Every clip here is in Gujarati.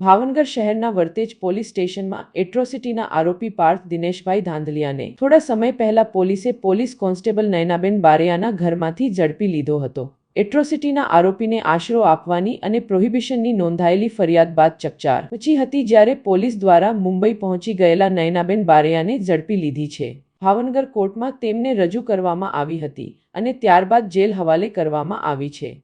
ભાવનગર શહેરના વર્તેજ પોલીસ સ્ટેશનમાં એટ્રોસિટીના આરોપી પાર્થ દિનેશભાઈ ધાંધલિયાને થોડા સમય પહેલા પોલીસે પોલીસ કોન્સ્ટેબલ નયનાબેન બારૈયાના ઘરમાંથી ઝડપી લીધો હતો. એટ્રોસિટીના આરોપીને આશરો આપવાની અને પ્રોહિબિશનની નોંધાયેલી ફરિયાદ બાદ ચકચાર પછી હતી જ્યારે પોલીસ દ્વારા મુંબઈ પહોંચી ગયેલા નયનાબેન બારૈયાને ઝડપી લીધી છે. ભાવનગર કોર્ટમાં તેમને રજૂ કરવામાં આવી હતી અને ત્યારબાદ જેલ હવાલે કરવામાં આવી છે.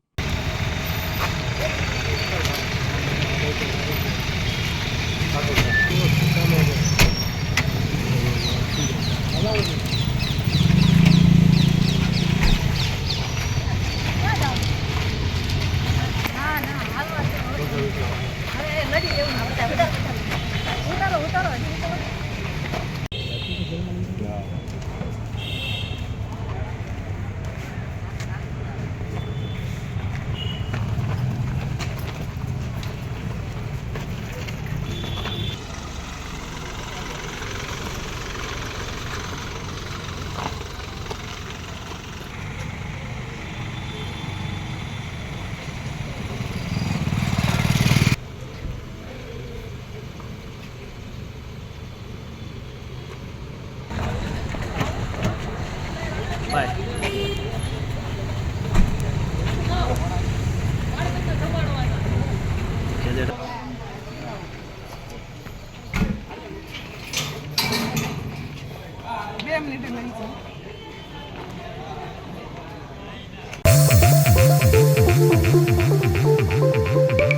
બે મિનિટ લઈ જાઓ